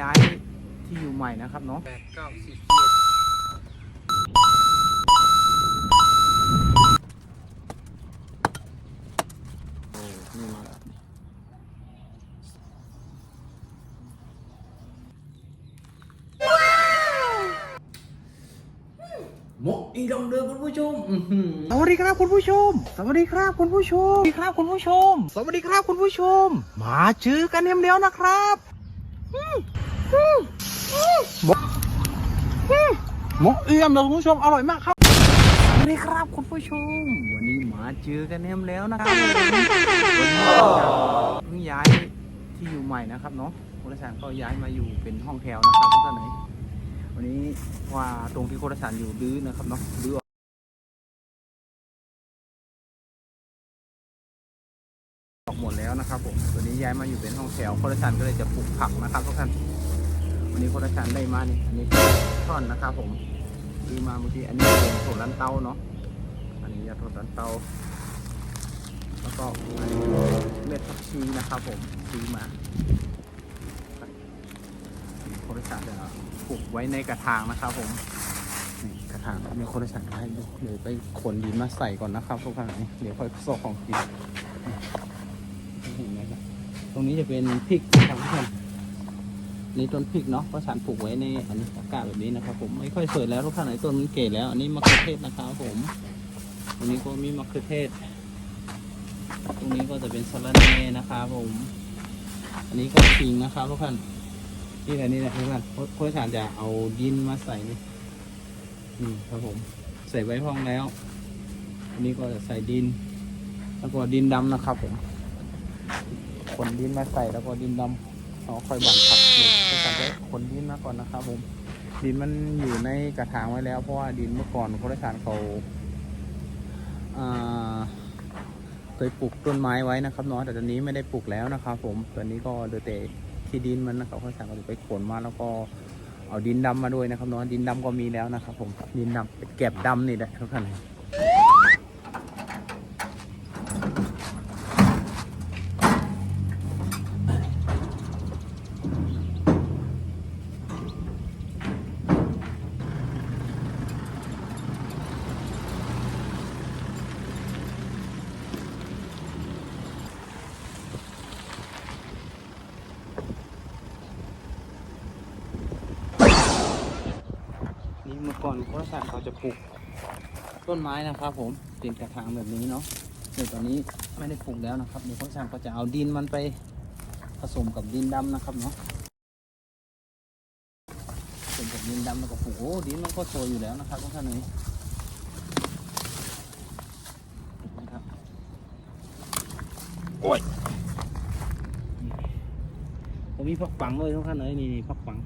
ย้ายที่อยู่ใหม่นะครับเนาะแปดเก้าสิบเจ็ดโอ้นี่มาแล้วมกอีดองเดิมคุณผู้ชมสวัสดีครับคุณผู้ชม สวัสดีครับคุณผู้ชมสวัสดีครับคุณผู้ชม สวัสดีครับคุณผู้ชม มาเจอกันเอ็มเดียวนะครับ หมกหมกเอี่ยมเลยคุณผู้ชมอร่อยมากครับสวัสดีครับคุณผู้ชม วันนี้มาเจอกันเอ็มแล้วนะครับวันนี้เพิ่งย้ายที่อยู่ใหม่นะครับเนาะบริษัทก็ย้ายมาอยู่เป็นห้องแถวนะครับทุกท่านไหนวันนี้ว่าตรงที่โครสานอยู่ดื้อนะครับเนาะดื้อออกหมดแล้วนะครับผมวันนี้ย้ายมาอยู่เป็นห้องแถวโคราชันก็เลยจะปลูกผักนะครับทุกท่าน วันนี้โคราชันได้มานี่อันนี้ท่อนนะครับผมซื้อมาเมื่อกี้อันนี้เป็นโถลันเตาเนาะอันนี้ยาโถลันเตาแล้วก็อันนี้เม็ดผักชีนะครับผมซื้อมาโคราชันจะปลูกไว้ในกระถางนะครับผมนี่กระถางมีโคราชันให้ดูเดี๋ยวไปขนดินมาใส่ก่อนนะครับทุกท่านเดี๋ยวค่อยโซกของกินตรงนี้จะเป็นพริกนะครับทุกคน นี่ต้นพริกเนาะประสานปลูกไว้ในอันนี้อากาศแบบนี้นะครับผมไม่ค่อยสวยแล้วทุกท่านไหนต้นมันเก๋แล้วอันนี้มะเขือเทศนะครับผมตรงนี้ก็มีมะเขือเทศ ตรงนี้ก็จะเป็นสะระแหน่นะครับผม อันนี้ก็ขิงนะครับทุกท่านนี่แหละนี่แหละทุกท่านโค้ชานจะเอาดินมาใส่นี่นี่ครับผม ใส่ไว้ห้องแล้ว อันนี้ก็จะใส่ดิน แล้วก็ดินดำนะครับผมขนดินมาใส่แล้วก็ดินดำ เอาคอยบั่นผักเลยก็สั่งได้ขนดินมาก่อนนะครับผมดินมันอยู่ในกระถางไว้แล้ว เพราะว่าดินเมื่อก่อนเขาได้สารเขาาเคยปลูกต้นไม้ไว้นะครับเนาะแต่ตอนนี้ไม่ได้ปลูกแล้วนะครับผมตอนนี้ก็เดือแต่ที่ดินมันนะครับเขาสั่งก็จะไปขนมาแล้วก็เอาดินดำมาด้วยนะครับเนาะดินดำก็มีแล้วนะครับผมดินดำเป็นแกบดำนี่แหละทุกท่าน ก่าชเขาจะปลูกต้นไม้นะครับ ผมเป็นกระถางแบบนี้เนาะเดี๋ยวตอนนี้ไม่ได้ปลูกแล้วนะครับเดี๋ยวโคราชก็จะเอาดินมันไปผสมกับดินดำนะครับเนาะผสมกับดินดำแล้วก็ปลูกโอ้ดินมันก็โชยอยู่แล้วนะครับทุกท่านเลยนะครับโอ้ยผมมีผักปังเลยทุกท่านเลยนี่นี่ผักปัง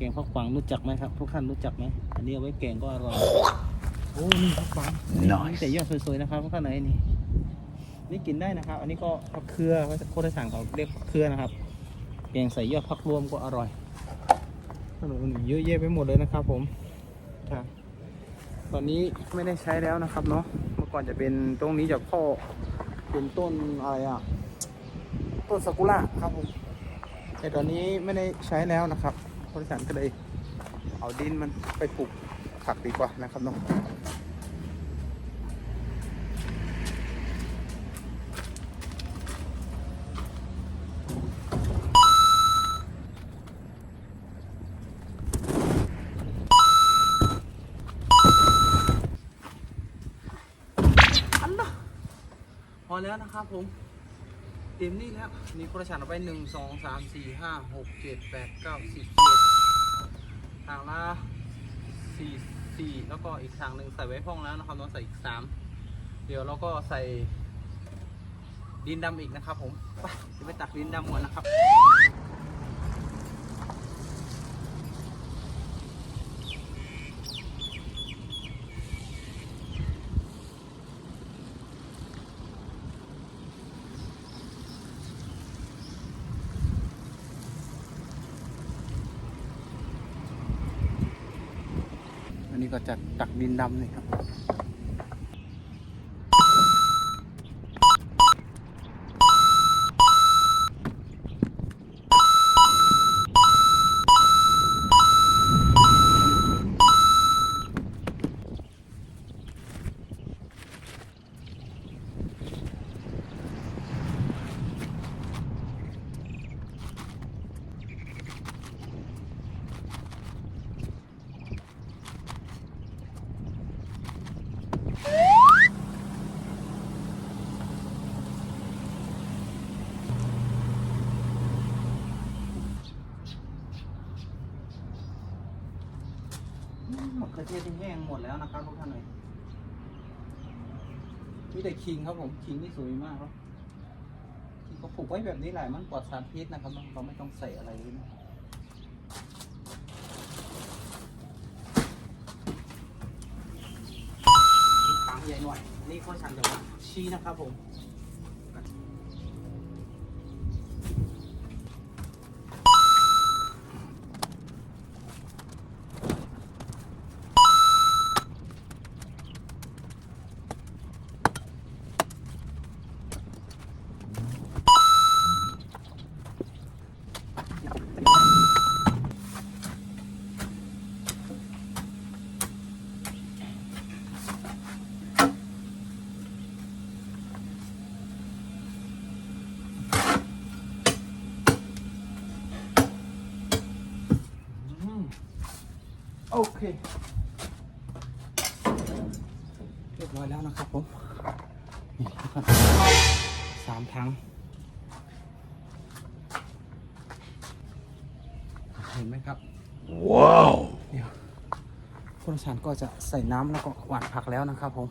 แกงผักปังรู้จักไหมครับทุกท่านรู้จักไหมอันนี้เอาไว้แกงก็อร่อยโอ้นี่ผักปังนี่แต่ยอดสวยๆนะครับทุกท่านไหนนี่นี่กินได้นะครับ อันนี้ก็ผักเครือโคตรสั่งเขาเรียกผักเครือนะครับ แกงใส่ยอดผักรวมก็อร่อยขนมนี่เยอะแยะไปหมดเลยนะครับ ผมครับตอนนี้ไม่ได้ใช้แล้วนะครับเนาะเมื่อก่อนจะเป็นตรงนี้จะพ่อเป็นต้นอะไรอะต้นซากุระครับผมแต่ตอนนี้ไม่ได้ใช้แล้วนะครับ บริษัทก็เลยเอาดินมันไปปลูกผักดีกว่านะครับน้องอันนะพอแล้วนะครับผมเต็มนี่แล้ว นี่บริษัทเอาไปหนึ่งสองสามสี่ห้าหกเจ็ดแปดเก้าสิบเจ็ดางละสี่สี่แล้วก็อีกทางหนึ่งใส่ไว้ห้องแล้วนะครับน้องใส่อีกสามเดี๋ยวเราก็ใส่ดินดำอีกนะครับผมไปจะไปตักดินดำก่อนนะครับ ก็จะตักดินดำนี่ครับ มะเขือเทศที่แห้งหมดแล้วนะครับทุกท่านเลยมีแต่คิงครับผมคิงนี่สวยมากครับคิงเขาปลูกไว้แบบนี้แหละมันปลอดสารพิษนะครับเราไม่ต้องใส่อะไรเลยนะถังใหญ่หน่อย นี่ก็ชันจะว่าชี้นะครับผม เคเรียบร้อยแล้วนะครับผมนี่นะครับสามถังเห็นไหมครับ ว้าว เดี๋ยวผู้โดยสารก็จะใส่น้ำแล้วก็หวานผักแล้วนะครับผม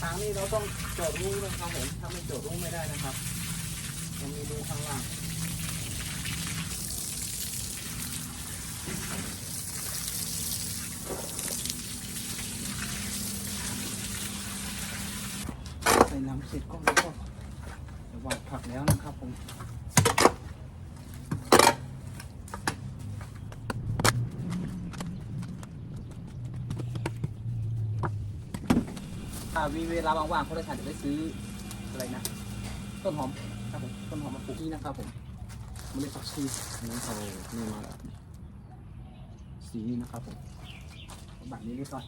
ทางนี้เราต้องโจดรูนะครับผมถ้าไม่โจดรูไม่ได้นะครับยังมีรูข้างล่างใส่น้ำเสร็จก็แล้วก็จะวางผักแล้วนะครับผม ถ้ามีเวลาว่างๆเขาได้ทานจะไปซื้ออะไรนะ ต้นหอมครับผมต้นหอมมาปลูกนี่นะครับผมมันเลยผักชีอันนี้เขานี่มาแล้วสีนี้นะครับผมแบบนี้เรียบร้อย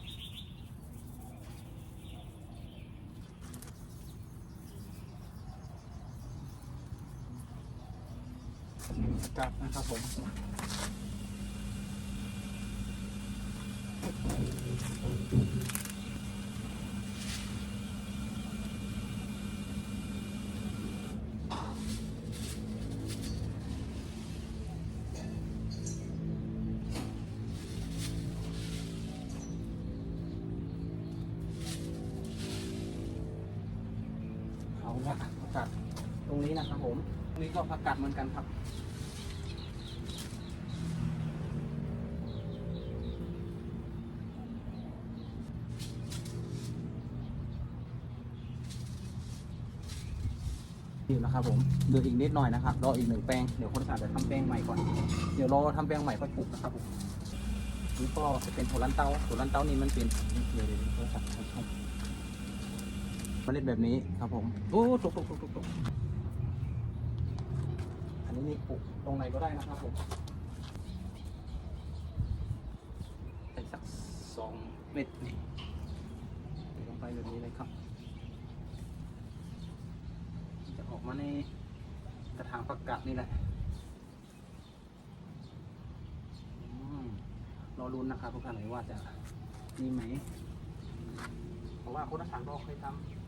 กับนะครับผม ก็ผักกาดเหมือนกันครับอยู่นะครับผมเหลืออีกนิดหน่อยนะครับรออีกหนึ่งแปลงเดี๋ยวคนสาจะทำแปลงใหม่ก่อน เดี๋ยวรอทำแปลงใหม่ค่อยปลูกนะครับผมนี่ก็จะเป็นโถลันเตาโถลันเตานี่มันเป็นเดี๋ยวเดี๋ยวเดี๋ยวคนสานทำเมล็ดแบบนี้ครับผมโอ้ตกตกตกตก นนี้นี่ปลูกตรงไหนก็ได้นะครับผมใส่สักสองเม็ดนี่ใส่ลงไปแบบนี้เลยครับ จะออกมาในกระถางประกาศนี่แหละอืมรอรุ้นนะครับทุกท่านเลยว่าจะมีไหม เพราะว่าคนละทางก็เคยท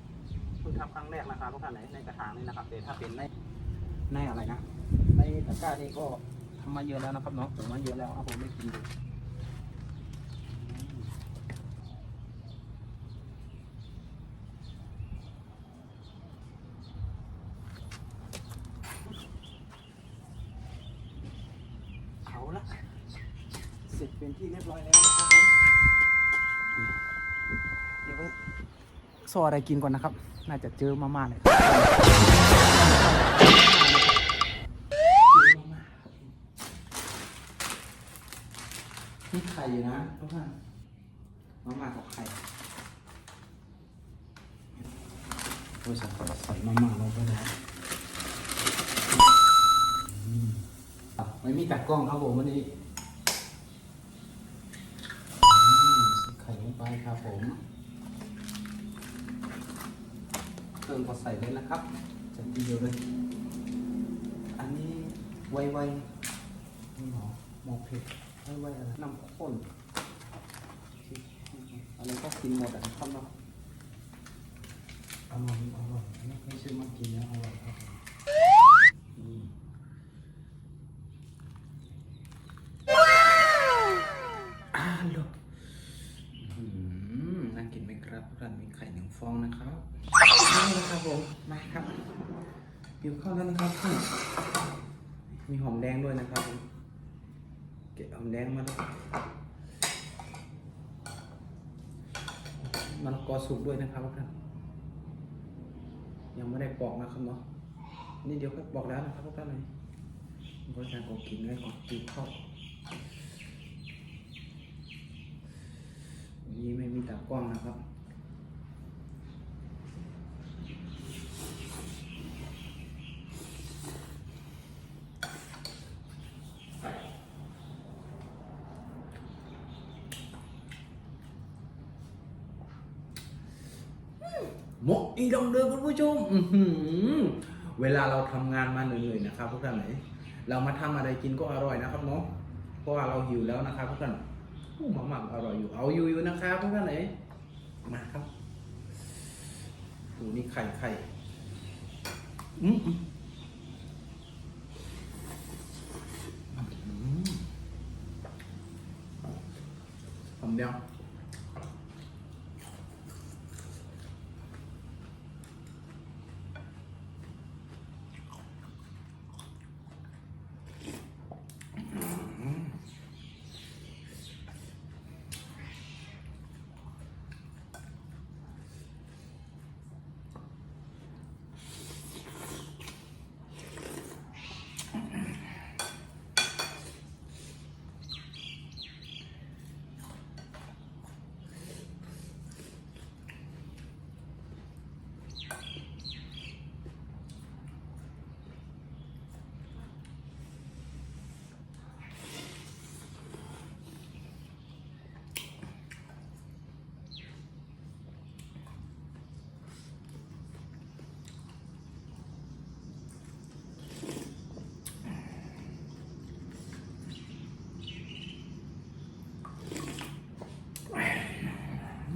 ำเพิ่งทำครั้งแรกนะครับทุกท่านในในกระถางนี่นะครับแต่ถ้าเป็นในในอะไรนะใน ตะกร้านี่ก็ทำมาเยอะแล้วนะครับเนาะผมมาเยอะแล้วเอาผมไม่กินดูเอาละเสร็จเป็นที่เรียบร้อยแล้วนะครับผมเดี๋ยวไปซออะไรกินก่อนนะครับ น่าจะเจอมาม่าเลยครับนี่ไข่ อยู่นะทุกท่านมาม่ากับไข่บริษัทใส่มาม่าลงไปแล้วอืมอะไม่มีกัดกล้องครับผมวันนี้ไข่ลงไปครับผมเติมก็ใส่เลยนะครับจะทีเดียวเลย อันนี้ไวไวๆนี่หรอหมอกเผ็ด ไวไวๆอะไรน้ำข้นอันนี้ก็กินหมดอะครับเนาะอร่อยอร่อยไม่เคยซื้อมากินแล้วอร่อยครับอ่าลูกอืมน่ากินไหมครับทุกท่านมีไข่หนึ่งฟองนะครับนี่นะครับผม มาครับหิวข้าวแล้วนะครับ มีหอมแดงด้วยนะครับผม เก็บหอมแดงมาแล้วมะละกอสุกด้วยนะครับท่านยังไม่ได้ปอกนะครับเนาะนี่เดี๋ยวก็บอกแล้วนะครับท่านเลยบริการขอกินไว้ก่อนกินข้าววันนี้ไม่มีตากล้องนะครับ หมกอีดองเดิมคุณผู้ชมเวลาเราทำงานมาเหนื่อยๆนะครับทุกท่านไหนเรามาทำอะไรกินก็อร่อยนะครับเนาะเพราะว่าเราหิวแล้วนะครับทุกท่านอู้หมักอร่อยอยู่เอาอยู่อยู่นะครับทุกท่านไหนมาครับดูนี่ไข่ไข่อืมอืมอืมหอมเดียว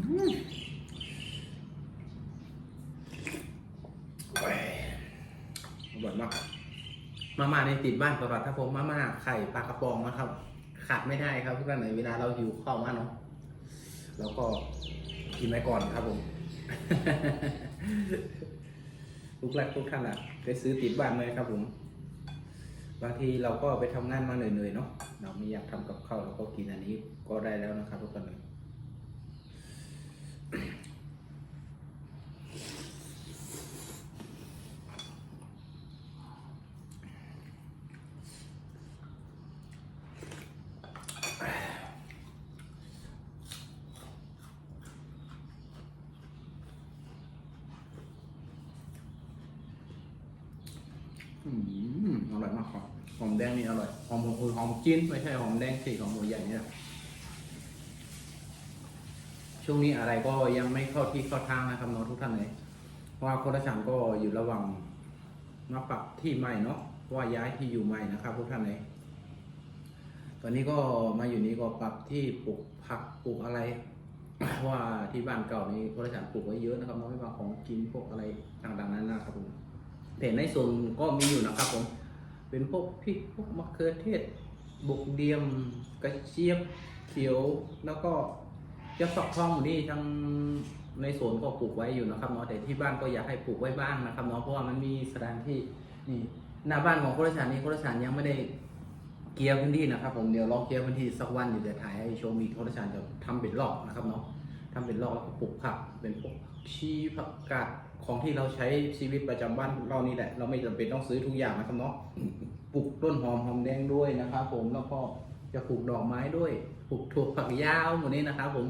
อร่อยมาก มาม่าในติดบ้านตลอดครับผมมาม่าไข่ปลากระป๋องนะครับ ขาดไม่ได้ครับทุกท่านไหนเวลาเราหิวข้าวมากเนาะแล้วก็กินไว้ก่อนครับผมลูกแรกทุกท่านอะไปซื้อติดบ้านเลยครับผมบางทีเราก็ไปทำงานมาเหนื่อยๆเนาะเราไม่อยากทำกับข้าวเราก็กินอันนี้ก็ได้แล้วนะครับทุกท่านเลย อืมอร่อยมากครับ หอมแดงนี่อร่อยหอมคือหอมจีนไม่ใช่หอมแดงสีหอมหัวใหญ่เนี่ยช่วงนี้อะไรก็ยังไม่เข้าที่เข้าทางนะครับเนาะทุกท่านเลยเพราะว่าโคราชก็อยู่ระหว่างมาปรับที่ใหม่เนาะเพราะว่าย้ายที่อยู่ใหม่นะครับ ทุกท่านเลยตอนนี้ก็มาอยู่นี้ก็ปรับที่ปลูกผักปลูกอะไรเพราะว่าที่บ้านเก่านี้โคราชปลูกไว้เยอะนะครับเนาะไม่ว่าของกินพวกอะไรต่างๆนั้นนะครับผมแต่ในส่วนก็มีอยู่นะครับผม เป็นพวกพริกพวกมะเขือเทศบุกเดียมกระเจี๊ยบเขียวแล้วก็จะฝักทองนี่ทั้งในสวนก็ปลูกไว้อยู่นะครับเนาะแต่ที่บ้านก็อยากให้ปลูกไว้บ้างนะครับเนาะเพราะว่ามันมีสถานที่นี่หน้าบ้านของโคราชานี่โคราชยังไม่ได้เกียร์พื้นที่นะครับ ผมเดี๋ยวลองเกียร์พื้นที่สักวันเดี๋ยวจะถ่ายให้ชมอีกโคราชจะทำเป็นรอบนะครับเนาะทำเป็นรอบแล้วก็ปลูกผักเป็นพวกชีผักกาด ของที่เราใช้ชีวิตประจำวันเรานี่แหละ เราไม่จำเป็นต้องซื้อทุกอย่างนะครับเนาะปลูกต้นหอมหอมแดงด้วยนะครับผมแล้วก็จะปลูกดอกไม้ด้วยปลูกถั่วฝักยาวหมดนี้นะครับผม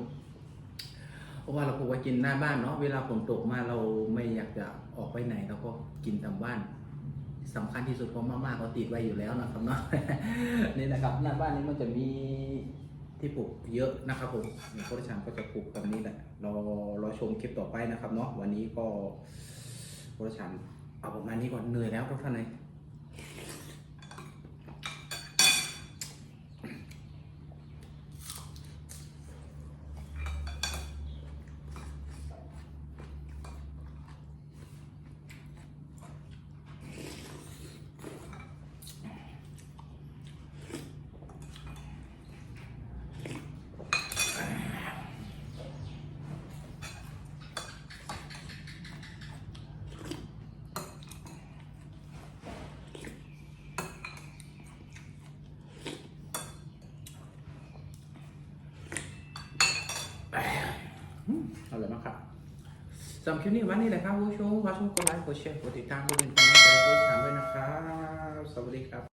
เพราะว่าเราปลูกไว้กินหน้าบ้านเนาะเวลาฝนตกมาเราไม่อยากจะออกไปไหนเราก็กินตามบ้านสำคัญที่สุดเพราะมาม่าก็ติดไว้อยู่แล้วนะครับเนาะนี่นะครับหน้าบ้านนี้มันจะมี ที่ปลูกเยอะนะครับผมโครชันก็จะปลูกแบบนี้แหละรอรอชมคลิปต่อไปนะครับเนาะวันนี้ก็โครชันเอาประมาณนี้ก่อนเหนื่อยแล้วทุกท่านเลย ร่อยมากครับ สำหรับคลิปนี้วันนี้แหละครับผู้ชมผู้ชมกดไลค์กดแชร์กดติดตามกดเป็นกำลังใจกดติดตามด้วยนะครับ สวัสดีครับ